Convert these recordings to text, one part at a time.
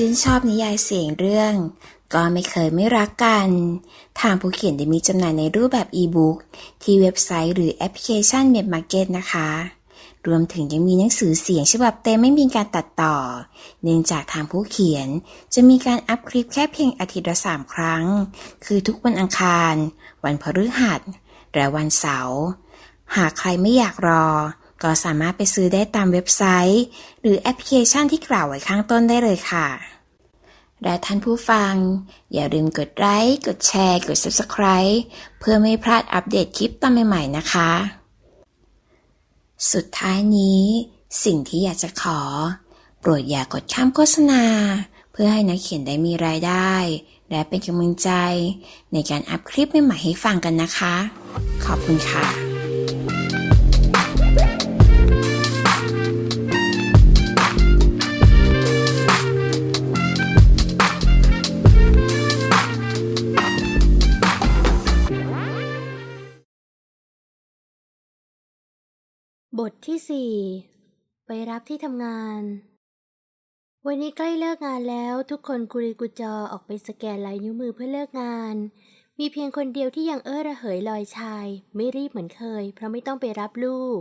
ชื่นชอบนิยายเสียงเรื่อง ก็ไม่เคยไม่รักกัน ทางผู้เขียนได้มีจำหน่ายในรูปแบบอีบุ๊กที่เว็บไซต์หรือแอปพลิเคชันเม d มาร์เก็ตนะคะ รวมถึงยังมีหนังสือเสียงฉบับเต็มไม่มีการตัดต่อ เนื่องจากทางผู้เขียนจะมีการอัพคลิปแค่เพียงอาทิตย์ละสามครั้ง คือทุกวันอังคาร วันพฤหัสและวันเสาร์หากใครไม่อยากรอ ก็สามารถไปซื้อได้ตามเว็บไซต์ หรือแอปพลิเคชันที่กล่าวไว้ข้างต้นได้เลยค่ะ และท่านผู้ฟัง อย่าลืมกดไลค์ กดแชร์ กด Subscribe เพื่อไม่พลาดอัปเดตคลิปตอนใหม่ๆนะคะ สุดท้ายนี้ สิ่งที่อยากจะขอ โปรดอย่ากดข้ามโฆษณา เพื่อให้นักเขียนได้มีรายได้ และเป็นกำลังใจ ในการอัพคลิปใหม่ๆให้ฟังกันนะคะ ขอบคุณค่ะ บทที่สี่ไปรับที่ทำงาน วันนี้ใกล้เลิกงานแล้วทุกคนกุริกุจอออกไปสแกนลายนิ้วมือเพื่อเลิกงาน มีเพียงคนเดียวที่ยังเอ้อระเหยลอยชาย ไม่รีบเหมือนเคย เพราะไม่ต้องไปรับลูก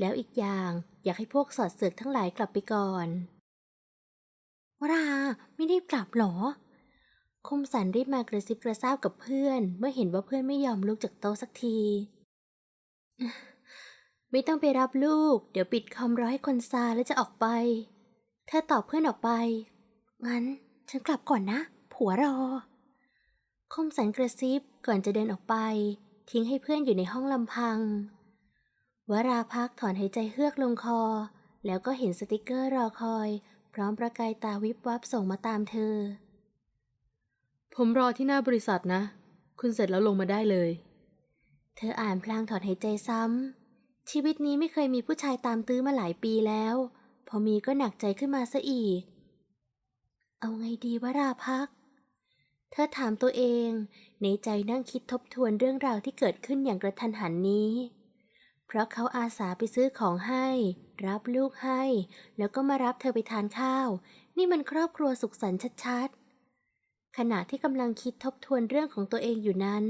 แล้วอีกอย่างอยากให้พวกสอดเสือกทั้งหลายกลับไปก่อนวราไม่รีบกลับหรอ คมสันรีบมากระซิบกระซาบกับเพื่อน เมื่อเห็นว่าเพื่อนไม่ยอมลุกจากโต๊ะสักที ไม่ต้องไปรับลูก เดี๋ยวปิดคอมรอให้คนซาแล้วจะออกไป เธอตอบเพื่อนออกไป งั้นฉันกลับก่อนนะ ผัวรอ คมสันกระซิบก่อนจะเดินออกไป ทิ้งให้เพื่อนอยู่ในห้องลำพัง วราพักถอนหายใจเฮือกลงคอ แล้วก็เห็นสติกเกอร์รอคอย พร้อมประกายตาวิบวับส่งมาตามเธอ ผมรอที่หน้าบริษัทนะ คุณเสร็จแล้วลงมาได้เลย เธออ่านพลางถอนหายใจซ้ำ ชีวิตนี้ไม่เคยมีผู้ชายตามตื้อมาหลายปีแล้ว พอมีก็หนักใจขึ้นมาซะอีก เอาไงดีวราพัก เธอถามตัวเอง ในใจนั่งคิดทบทวนเรื่องราวที่เกิดขึ้นอย่างกระทันหันนี้ เพราะเขาอาสาไปซื้อของให้ รับลูกให้ แล้วก็มารับเธอไปทานข้าว นี่มันครอบครัวสุขสันต์ชัดๆ ขณะที่กำลังคิดทบทวนเรื่องของตัวเองอยู่นั้น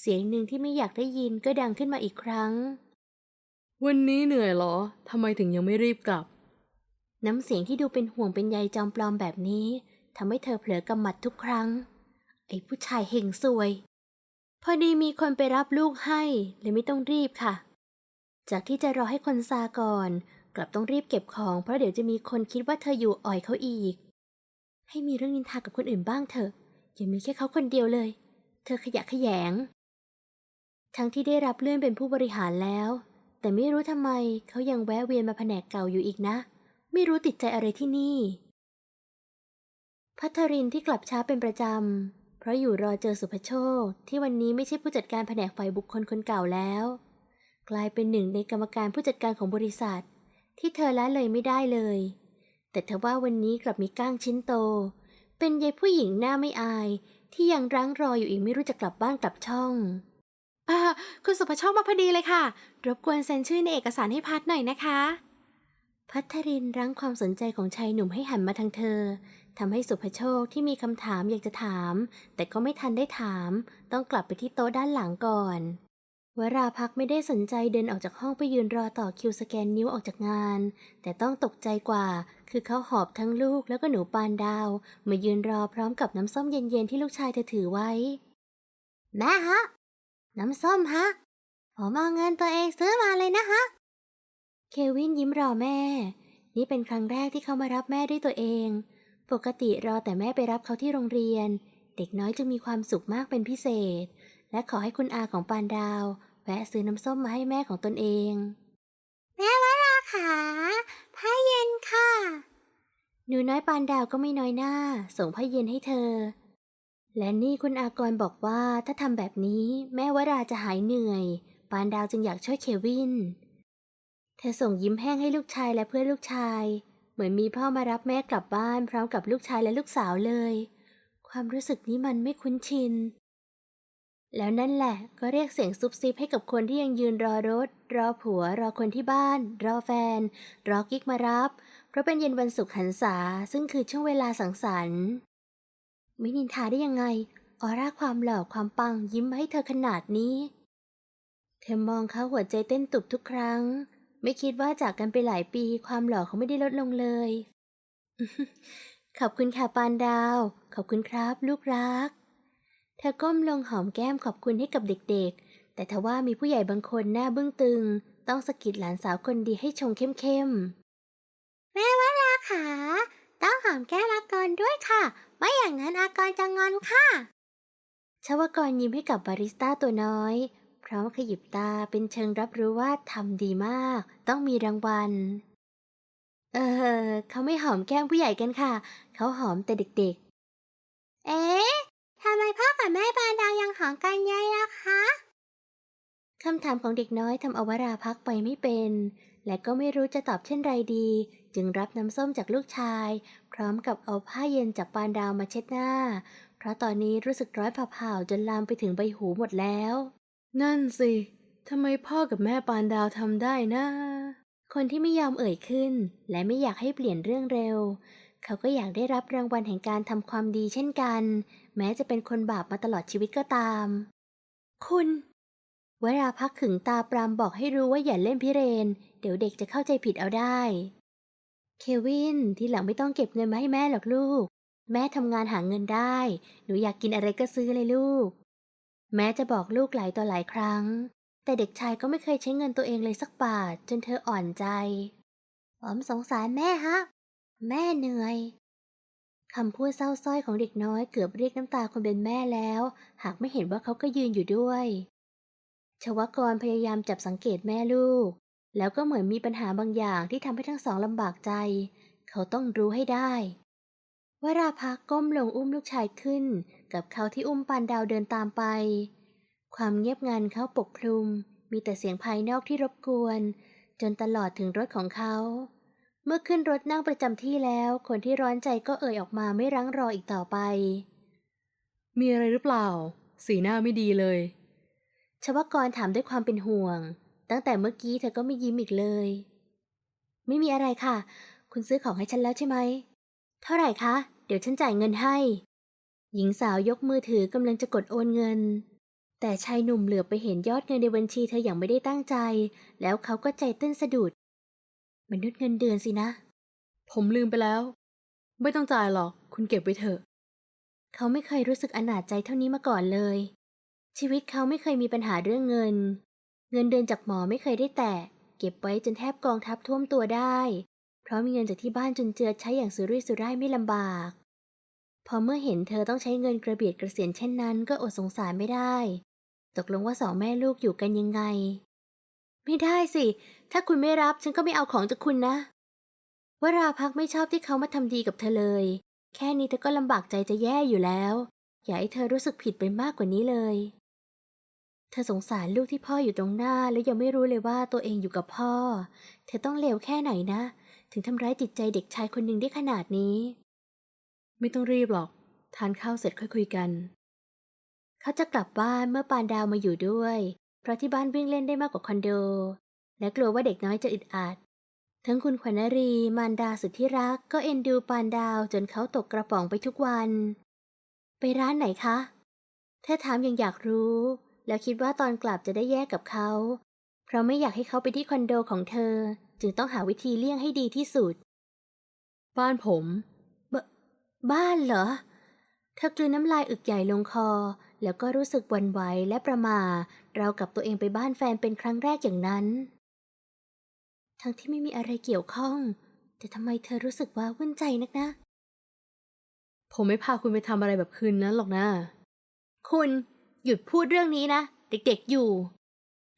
เสียงหนึ่งที่ไม่อยากได้ยินก็ดังขึ้นมาอีกครั้ง วันนี้เหนื่อยเหรอ ทำไมถึงยังไม่รีบกลับ น้ำเสียงที่ดูเป็นห่วงเป็นใยจอมปลอมแบบนี้ทำให้เธอเผลอกำหมัดทุกครั้ง ไอ้ผู้ชายเฮงซวย พอดีมีคนไปรับลูกให้เลยไม่ต้องรีบค่ะ จากที่จะรอให้คนซาก่อน กลับต้องรีบเก็บของเพราะเดี๋ยวจะมีคนคิดว่าเธออยู่อ่อยเขาอีก ให้มีเรื่องนินทากับคนอื่นบ้างเถอะ อย่ามีแค่เขาคนเดียวเลย เธอขยะขยง ทั้งที่ได้รับเลื่อนเป็นผู้บริหารแล้ว แต่ไม่รู้ทำไมเขายังแวะเวียนมาแผนกเก่าอยู่อีกนะ ไม่รู้ติดใจอะไรที่นี่ พัทรินที่กลับช้าเป็นประจำ เพราะอยู่รอเจอสุภโชค ที่วันนี้ไม่ใช่ผู้จัดการแผนกฝ่ายบุคคลคนเก่าแล้ว กลายเป็นหนึ่งในกรรมการผู้จัดการของบริษัท ที่เธอละเลยไม่ได้เลย แต่เธอว่าวันนี้กลับมีก้างชิ้นโต เป็นยายผู้หญิงหน้าไม่อายที่ยังรั้งรออยู่อีกไม่รู้จะกลับบ้านกลับช่อง อ่าคุณสุภโชคมาพอดีเลยค่ะ รบกวนเซ็นชื่อในเอกสารให้พัดหน่อยนะคะ พัทรินรั้งความสนใจของชายหนุ่มให้หันมาทางเธอทำให้สุภโชคที่มีคำถามอยากจะถาม แต่ก็ไม่ทันได้ถาม ต้องกลับไปที่โต๊ะด้านหลังก่อนวราพักไม่ได้สนใจเดินออกจากห้องไปยืนรอต่อคิวสแกนนิ้วออกจากงาน แต่ต้องตกใจกว่า คือเขาหอบทั้งลูกแล้วก็หนูปานดาวมายืนรอพร้อมกับน้ำส้มเย็นๆที่ลูกชายเธอถือไว้ แม่ฮะ น้ำส้มฮะ ผมเอาเงินตัวเองซื้อมาเลยนะฮะ เควินยิ้มรอแม่ นี่เป็นครั้งแรกที่เขามารับแม่ด้วยตัวเอง ปกติรอแต่แม่ไปรับเขาที่โรงเรียน เด็กน้อยจึงมีความสุขมากเป็นพิเศษ และขอให้คุณอาของปานดาว แวะซื้อน้ำส้มมาให้แม่ของตนเอง แม่วราขาผ้าเย็นค่ะ หนูน้อยปานดาวก็ไม่น้อยหน้า ส่งผ้าเย็นให้เธอ และนี่คุณอากรบอกว่าถ้าทำแบบนี้แม่วราจะหายเหนื่อย ปานดาวจึงอยากช่วยเควิน เธอส่งยิ้มแห้งให้ลูกชายและเพื่อนลูกชาย เหมือนมีพ่อมารับแม่กลับบ้านพร้อมกับลูกชายและลูกสาวเลย ความรู้สึกนี้มันไม่คุ้นชิน แล้วนั่นแหละก็เรียกเสียงซุบซิบให้กับคนที่ยังยืนรอรถ รอผัว รอคนที่บ้าน รอแฟน รอกิ๊กมารับ เพราะเป็นเย็นวันศุกร์หันษาซึ่งคือช่วงเวลาสังสรรค์ ไม่นินทาได้ยังไง ออร่าความหล่อความปังยิ้มมาให้เธอขนาดนี้ เธอมองเขาหัวใจเต้นตุบทุกครั้ง ไม่คิดว่าจากกันไปหลายปีความหล่อเขาไม่ได้ลดลงเลย ขอบคุณค่ะปานดาว ขอบคุณครับ ลูกรัก เธอก้มลงหอมแก้มขอบคุณให้กับเด็กๆ แต่ทว่ามีผู้ใหญ่บางคนหน้าบึ้งตึง ต้องสะกิดหลานสาวคนดีให้ชงเข้มๆ แม่ว่าลาขาต้องหอมแก้มอากรด้วยค่ะ ไม่อย่างนั้นอากรจะงอนค่ะชวกรยิ้มให้กับบาริสต้าตัวน้อย พร้อมขยิบตาเป็นเชิงรับรู้ว่าทำดีมาก ต้องมีรางวัล เออ เขาไม่หอมแก้มผู้ใหญ่กันค่ะ เขาหอมแต่เด็กๆ เอ๊ะทำไมพ่อกับแม่ปานดาวยังหอมกันยัยล่ะคะคำถามของเด็กน้อยทำอวราพักไปไม่เป็น และก็ไม่รู้จะตอบเช่นไรดี จึงรับน้ำส้มจากลูกชาย พร้อมกับเอาผ้าเย็นจากปานดาวมาเช็ดหน้า เพราะตอนนี้รู้สึกร้อนเผาๆจนลามไปถึงใบหูหมดแล้ว นั่นสิทำไมพ่อกับแม่ปานดาวทำได้นะ คนที่ไม่ยอมเอ่ยขึ้น และไม่อยากให้เปลี่ยนเรื่องเร็ว เขาก็อยากได้รับรางวัลแห่งการทำความดีเช่นกัน แม้จะเป็นคนบาปมาตลอดชีวิตก็ตาม คุณเวลาพักขึงตาปรามบอกให้รู้ว่าอย่าเล่นพิเรน เดี๋ยวเด็กจะเข้าใจผิดเอาได้ เควิน ทีหลังไม่ต้องเก็บเงินมาให้แม่หรอกลูก แม่ทำงานหาเงินได้ หนูอยากกินอะไรก็ซื้อเลยลูก แม้จะบอกลูกหลายต่อหลายครั้ง แต่เด็กชายก็ไม่เคยใช้เงินตัวเองเลยสักบาท จนเธออ่อนใจผมสงสารแม่ฮะ แม่เหนื่อยคำพูดเศร้าส้อยของเด็กน้อยเกือบเรียกน้ำตาคนเป็นแม่แล้ว หากไม่เห็นว่าเขาก็ยืนอยู่ด้วย ชวกรพยายามจับสังเกตแม่ลูก แล้วก็เหมือนมีปัญหาบางอย่างที่ทำให้ทั้งสองลำบากใจ เขาต้องรู้ให้ได้วราพักก้มลงอุ้มลูกชายขึ้น กับเขาที่อุ้มปานดาวเดินตามไป ความเงียบงันเขาปกคลุม มีแต่เสียงภายนอกที่รบกวน จนตลอดถึงรถของเขา เมื่อขึ้นรถนั่งประจำที่แล้ว คนที่ร้อนใจก็เอ่ยออกมาไม่รั้งรออีกต่อไป มีอะไรหรือเปล่า สีหน้าไม่ดีเลยชวกรถามด้วยความเป็นห่วง ตั้งแต่เมื่อกี้เธอก็ไม่ยิ้มอีกเลย ไม่มีอะไรค่ะ คุณซื้อของให้ฉันแล้วใช่ไหม เท่าไหร่คะ เดี๋ยวฉันจ่ายเงินให้ หญิงสาวยกมือถือกำลังจะกดโอนเงิน แต่ชายหนุ่มเหลือบไปเห็นยอดเงินในบัญชีเธออย่างไม่ได้ตั้งใจ แล้วเขาก็ใจเต้นสะดุด มนุษย์เงินเดือนสินะ ผมลืมไปแล้ว ไม่ต้องจ่ายหรอก คุณเก็บไว้เถอะ เขาไม่เคยรู้สึกอนาจใจเท่านี้มาก่อนเลยชีวิตเขาไม่เคยมีปัญหาเรื่องเงิน เงินเดือนจากหมอไม่เคยได้แตะเก็บไว้จนแทบกองทัพท่วมตัวได้ เพราะมีเงินจากที่บ้านจนเจือใช้อย่างสุรุ่ยสุร่ายไม่ลำบาก พอเมื่อเห็นเธอต้องใช้เงินกระเบียดกระเสียนเช่นนั้นก็อดสงสารไม่ได้ ตกลงว่าสองแม่ลูกอยู่กันยังไง ไม่ได้สิ ถ้าคุณไม่รับฉันก็ไม่เอาของจากคุณนะ วราพักไม่ชอบที่เขามาทำดีกับเธอเลย แค่นี้เธอก็ลำบากใจจะแย่อยู่แล้ว อย่าให้เธอรู้สึกผิดไปมากกว่านี้เลย เธอสงสารลูกที่พ่ออยู่ตรงหน้า แล้วยังไม่รู้เลยว่าตัวเองอยู่กับพ่อ เธอต้องเลวแค่ไหนนะ ถึงทำร้ายจิตใจเด็กชายคนหนึ่งได้ขนาดนี้ ไม่ต้องรีบหรอก ทานข้าวเสร็จค่อยคุยกัน เขาจะกลับบ้านเมื่อปานดาวมาอยู่ด้วย เพราะที่บ้านวิ่งเล่นได้มากกว่าคอนโด และกลัวว่าเด็กน้อยจะอึดอัดทั้งคุณขวัญนรี มารดาสุดที่รักก็เอ็นดูปานดาวจนเขาตกกระป๋องไปทุกวัน ไปร้านไหนคะ เธอถามยังอยากรู้ แล้วคิดว่าตอนกลับจะได้แยกกับเขา เพราะไม่อยากให้เขาไปที่คอนโดของเธอ จึงต้องหาวิธีเลี่ยงให้ดีที่สุด บ้านผมบ้านเหรอ เธอกลืนน้ำลายอึกใหญ่ลงคอ แล้วก็รู้สึกวั่นไหวและประมาเราวกับตัวเองไปบ้านแฟนเป็นครั้งแรกอย่างนั้น ทั้งที่ไม่มีอะไรเกี่ยวข้อง แต่ทำไมเธอรู้สึกว่าวุ่นใจนักนะ ผมไม่พาคุณไปทำอะไรแบบคืนนั้นหรอกนะ คุณ หยุดพูดเรื่องนี้นะ เด็กๆอยู่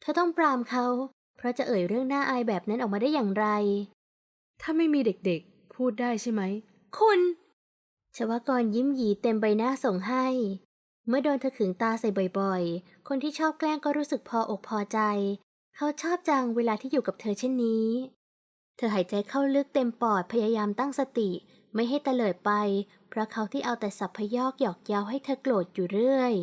เธอต้องปรามเขา เพราะจะเอ่ยเรื่องน่าอายแบบนั้นออกมาได้อย่างไร ถ้าไม่มีเด็กๆ พูดได้ใช่ไหม คุณชวกรยิ้มหยีเต็มใบหน้าส่งให้ เมื่อโดนเธอขึงตาใส่บ่อยๆ คนที่ชอบแกล้งก็รู้สึกพออกพอใจ เขาชอบจังเวลาที่อยู่กับเธอเช่นนี้ เธอหายใจเข้าลึกเต็มปอดพยายามตั้งสติ ไม่ให้ตะเลิดไป เพราะเขาที่เอาแต่สับพยอกหยอกเย้าให้เธอโกรธอยู่เรื่อย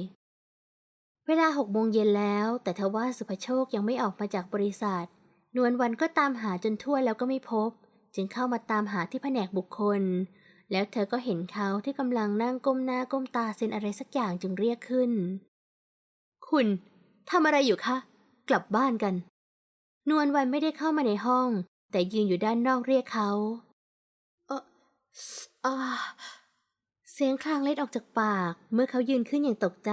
เวลาหกโมงเย็นแล้ว แต่ทว่าสุภโชคยังไม่ออกมาจากบริษัท นวลวันก็ตามหาจนทั่วแล้วก็ไม่พบ จึงเข้ามาตามหาที่แผนกบุคคล แล้วเธอก็เห็นเขาที่กำลังนั่งก้มหน้าก้มตาเซ็นอะไรสักอย่างจึงเรียกขึ้น คุณทำอะไรอยู่คะ กลับบ้านกัน นวลวันไม่ได้เข้ามาในห้อง แต่ยืนอยู่ด้านนอกเรียกเขา เอออ่า เสียงคลางเล็ดออกจากปาก เมื่อเขายืนขึ้นอย่างตกใจ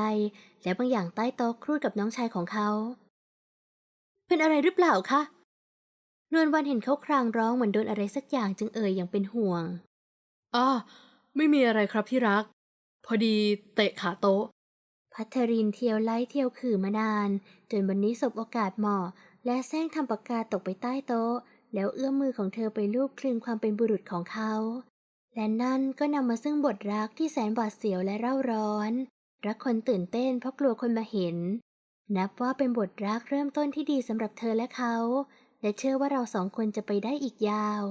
และบางอย่างใต้โต๊ะครูดกับน้องชายของเขา เป็นอะไรหรือเปล่าคะนวลวันเห็นเขาครางร้องเหมือนโดนอะไรสักอย่างจึงเอ่ยอย่างเป็นห่วงอ้าไม่มีอะไรครับที่รัก พอดีเตะขาโต๊ะ พัทรินเที่ยวไล่เที่ยวขื่อมานาน จนวันนี้สบโอกาสเหมาะ และแซงทำปากกาตกไปใต้โต๊ะ แล้วเอื้อมมือของเธอไปลูบคลึงความเป็นบุรุษของเขา และนั่นก็นำมาซึ่งบทรักที่แสนหวาดเสียวและเร่าร้อน รักคนตื่นเต้นเพราะกลัวคนมาเห็น นับว่าเป็นบทรักเริ่มต้นที่ดีสำหรับเธอและเขา และเชื่อว่าเราสองคนจะไปได้อีกยาว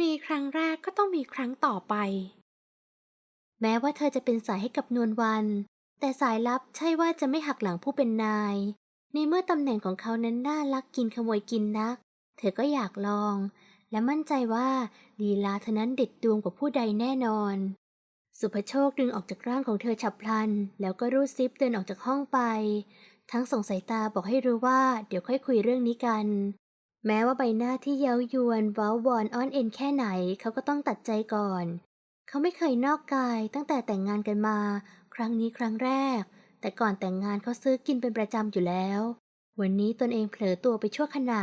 มีครั้งแรกก็ต้องมีครั้งต่อไป แม้ว่าเธอจะเป็นสายให้กับนวลวัน แต่สายลับใช่ว่าจะไม่หักหลังผู้เป็นนาย ในเมื่อตำแหน่งของเขานั้นน่ารักกินขโมยกินนัก เธอก็อยากลอง และมั่นใจว่าลีลาเธอนั้นเด็ดดวงกว่าผู้ใดแน่นอน สุภโชคดึงออกจากร่างของเธอฉับพลัน แล้วก็รูดซิปเดินออกจากห้องไป ทั้งส่งสายตาบอกให้รู้ว่าเดี๋ยวค่อยคุยเรื่องนี้กัน แม้ว่าใบหน้าที่เย้ายวนว้าววอนอ้อนเอ็นแค่ไหนเขาก็ต้องตัดใจก่อน เขาไม่เคยนอกกายตั้งแต่แต่งงานกันมา ครั้งนี้ครั้งแรก แต่ก่อนแต่งงานเขาซื้อกินเป็นประจำอยู่แล้ว วันนี้ตนเองเผลอตัวไปชั่วขณะ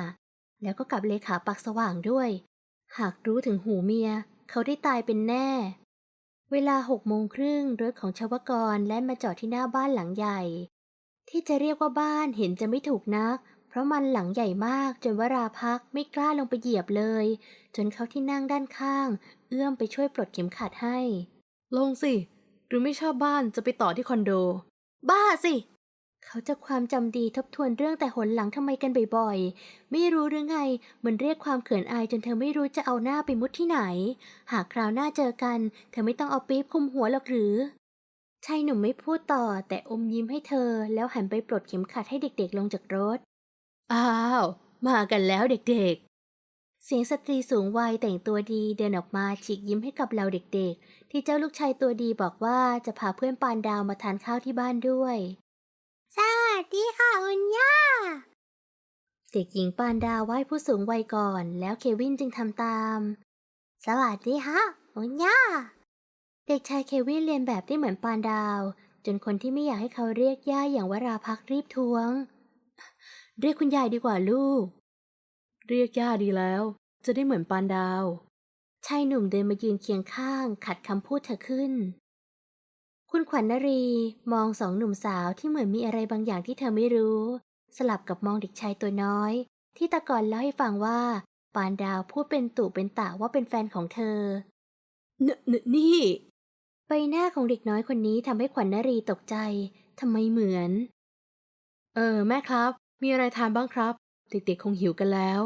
แล้วก็กลับเลขาปักสว่างด้วย หากรู้ถึงหูเมีย เขาได้ตายเป็นแน่ เวลาหกโมงครึ่งรถของชาวกรแล่นมาจอดที่หน้าบ้านหลังใหญ่ ที่จะเรียกว่าบ้านเห็นจะไม่ถูกนัก เพราะมันหลังใหญ่มากจนวราพักไม่กล้าลงไปเหยียบเลย จนเขาที่นั่งด้านข้าง เอื้อมไปช่วยปลดเข็มขัดให้ ลงสิ หรือไม่ชอบบ้านจะไปต่อที่คอนโด บ้าสิ เขาจะความจำดีทบทวนเรื่องแต่หนหลังทำไมกันบ่อยๆ ไม่รู้หรือไง มันเรียกความเขินอายจนเธอไม่รู้จะเอาหน้าไปมุดที่ไหน หากคราวหน้าเจอกัน เธอไม่ต้องเอาปี๊บคุมหัวหรอกหรือชายหนุ่มไม่พูดต่อ แต่อมยิ้มให้เธอ แล้วหันไปปลดเข็มขัดให้เด็กๆลงจากรถ อ้าว มากันแล้วเด็กเสียงสตรีสูงวัยแต่งตัวดีเดินออกมาฉีกยิ้มให้กับเราเด็กๆ ที่เจ้าลูกชายตัวดีบอกว่าจะพาเพื่อนปานดาวมาทานข้าวที่บ้านด้วยส วัสดีค่ะคุณย่า เด็กหญิงปานดาวไหว้ผู้สูงวัยก่อน แล้วเควินจึงทำตาม สวัสดีค่ะคุณย่า เด็กชายเควินเรียนแบบได้เหมือนปานดาว จนคนที่ไม่อยากให้เขาเรียกย่าอย่างวราพักรีบทวง เรียกคุณยายดีกว่าลูกๆเรียกย่าดีแล้ว จะได้เหมือนปานดาวชายหนุ่มเดินมายืนเคียงข้าง ขัดคำพูดเธอขึ้น คุณขวัญนรีมองสองหนุ่มสาวที่เหมือนมีอะไรบางอย่างที่เธอไม่รู้ สลับกับมองเด็กชายตัวน้อย ที่ตะกอนเล่าให้ฟังว่า ปานดาวพูดเป็นตู่เป็นตะว่าเป็นแฟนของเธอนนนี่ ใบหน้าของเด็กน้อยคนนี้ทำให้ขวัญนรีตกใจทำไมเหมือน เออ แม่ครับ มีอะไรทานบ้างครับ เด็กๆคงหิวกันแล้ว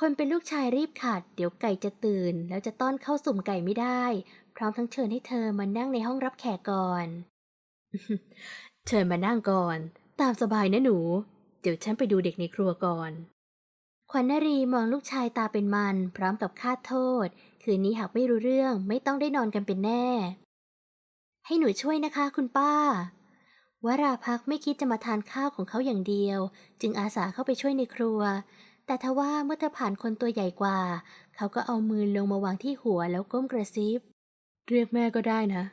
คนเป็นลูกชายรีบขัดเดี๋ยวไก่จะตื่น แล้วจะต้อนเข้าสุ่มไก่ไม่ได้ พร้อมทั้งเชิญให้เธอมานั่งในห้องรับแขกก่อน เชิญมานั่งก่อน ตามสบายนะหนู เดี๋ยวฉันไปดูเด็กในครัวก่อน ขวัญนรีมองลูกชายตาเป็นมัน พร้อมกับคาดโทษ คืนนี้หากไม่รู้เรื่องไม่ต้องได้นอนกันเป็นแน่ ให้หนูช่วยนะคะคุณป้าวราพักไม่คิดจะมาทานข้าวของเขาอย่างเดียว จึงอาสาเข้าไปช่วยในครัว แต่ทว่าเมื่อเธอผ่านคนตัวใหญ่กว่า เขาก็เอามือลงมาวางที่หัวแล้วก้มกระซิบ เรียกแม่ก็ได้นะ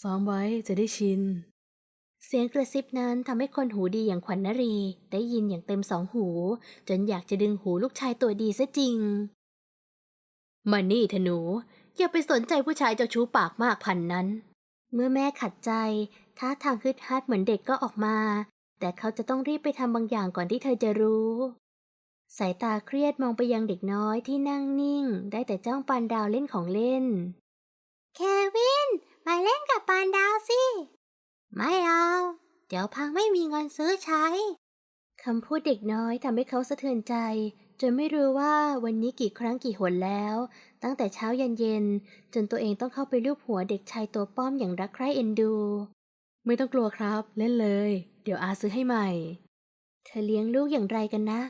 ซ้อมไว้จะได้ชิน เสียงกระซิบนั้นทำให้คนหูดีอย่างขวัญนรี ได้ยินอย่างเต็มสองหู จนอยากจะดึงหูลูกชายตัวดีซะจริง มานี่เถอะหนู อย่าไปสนใจผู้ชายเจ้าชู้ปากมากพันนั้น เมื่อแม่ขัดใจท่าทางฮึดฮัดเหมือนเด็กก็ออกมา แต่เขาจะต้องรีบไปทำบางอย่างก่อนที่เธอจะรู้ สายตาเครียดมองไปยังเด็กน้อยที่นั่งนิ่ง ได้แต่จ้องปานดาวเล่นของเล่น เควิน มาเล่นกับปานดาวสิ ไม่เอา เดี๋ยวพังไม่มีเงินซื้อใช้ คำพูดเด็กน้อยทำให้เขาสะเทือนใจ จนไม่รู้ว่าวันนี้กี่ครั้งกี่หนแล้ว ตั้งแต่เช้ายันเย็น จนตัวเองต้องเข้าไปลูบหัวเด็กชายตัวป้อมอย่างรักใคร่เอ็นดู ไม่ต้องกลัวครับ เล่นเลย เดี๋ยวอาซื้อให้ใหม่ เธอเลี้ยงลูกอย่างไรกันนะ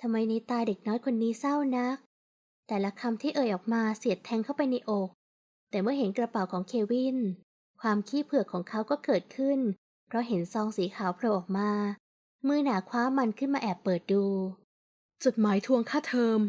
ทำไมในตาเด็กน้อยคนนี้เศร้านัก แต่ละคำที่เอ่ยออกมาเสียดแทงเข้าไปในอก แต่เมื่อเห็นกระเป๋าของเควิน ความขี้เผือกของเขาก็เกิดขึ้น เพราะเห็นซองสีขาวโผล่ออกมา มือหนาคว้ามันขึ้นมาแอบเปิดดู จดหมายทวงค่าเทอม